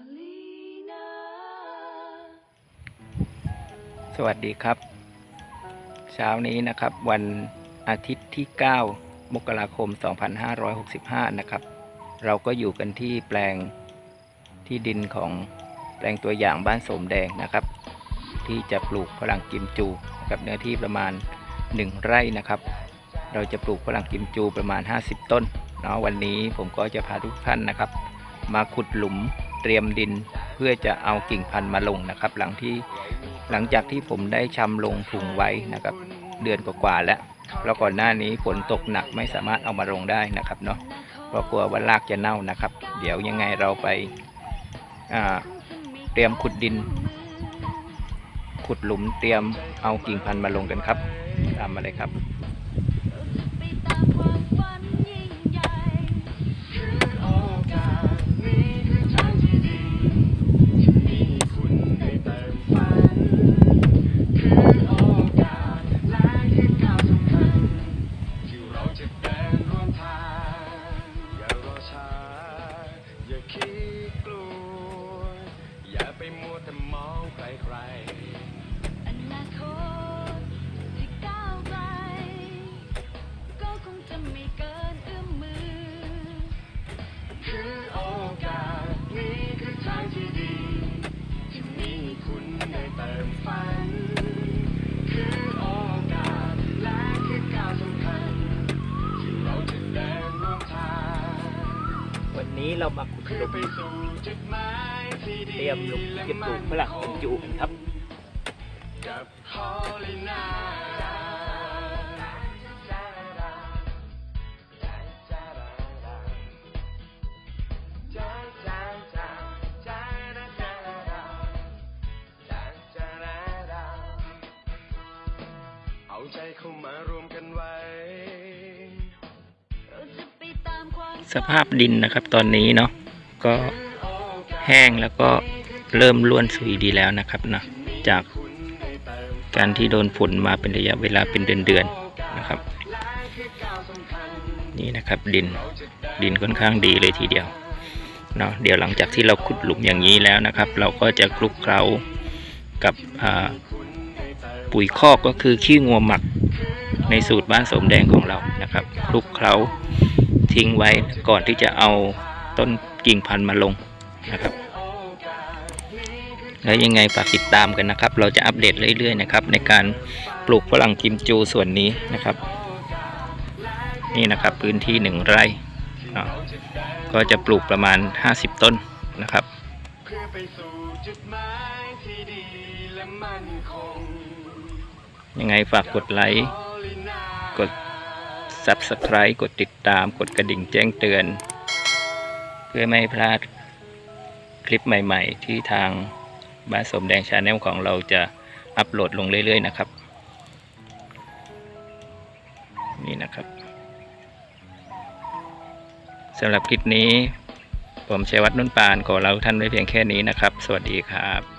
สวัสดีครับ เช้านี้นะครับ วันอาทิตย์ที่ 9 มกราคม 2565 นะครับ เราก็อยู่กันที่แปลงที่ดินของแปลงตัวอย่างบ้านโสมแดงนะครับ ที่จะปลูกฝรั่งกิมจูกับเนื้อที่ประมาณ 1 ไร่นะครับ เราจะปลูกฝรั่งกิมจูประมาณ 50 ต้นเนาะวันนี้ผมก็จะพาทุกท่านนะครับ มาขุดหลุม เตรียมดินเพื่อจะเอากิ่งพันธุ์มาลงนะครับ หลังที่หลังจากที่ผมได้ชำลงถุงไว้นะครับ เดือนกว่าๆแล้วแล้วก่อนหน้านี้ฝนตกหนักไม่สามารถเอามาลงได้นะครับเนาะเพราะกลัวว่ารากจะเน่านะครับ เดี๋ยวยังไงเราไปาเตรียมขุดดิน ขุดหลุมเตรียมเอากิ่งพันธุ์มาลงกันครับ ตามมาเลยครับ ไวันนี้เรามาขุดหลุมเตรียมหลุมจะปลูกฝรั่งกิมจูกันครับเอาใจเข้ามารวมกันไว้ สภาพดินนะครับ ตอนนี้เนาะก็แห้งแล้วก็เริ่มร่วนสุยดีแล้วนะครับเนาะจากการที่โดนฝนมาเป็นระยะเวลาเป็นเดือนๆนะครับ นี่นะครับดินดินค่อนข้างดีเลยทีเดียวเนาะเดี๋ยวหลังจากที่เราขุดหลุมอย่างนี้แล้วนะครับ เราก็จะคลุกเคล้ากับอ่าปุ๋ยคอกก็คือขี้งัวหมักในสูตรบ้านสมแดงของเรานะครับคลุกเคล้า ทิ้งไว้ก่อนที่จะเอาต้นกิ่งพันธุ์มาลงนะครับ แล้วยังไงฝากติดตามกันนะครับ เราจะอัปเดตเรื่อยๆนะครับ ในการปลูกฝรั่งกิมจูส่วนนี้นะครับ นี่นะครับพื้นที่หนึ่งไร่ก็จะปลูกประมาณ 50 ต้นนะครับพื่อไปสู่จุดหมายที่ดีและมั่นคง ยังไงฝากกดไลค์ กด Subscribe กดติดตามกดกระดิ่งแจ้งเตือน เพื่อไม่ให้พลาดคลิปใหม่ๆ ที่ทางบ้านสมแดงชาแนลของเราจะอัปโหลดลงเรื่อยๆนะครับ นี่นะครับสำหรับคลิปนี้ ผมชัยวัฒน์นุ่นปานขอลาท่านไว้เพียงแค่นี้นะครับ สวัสดีครับ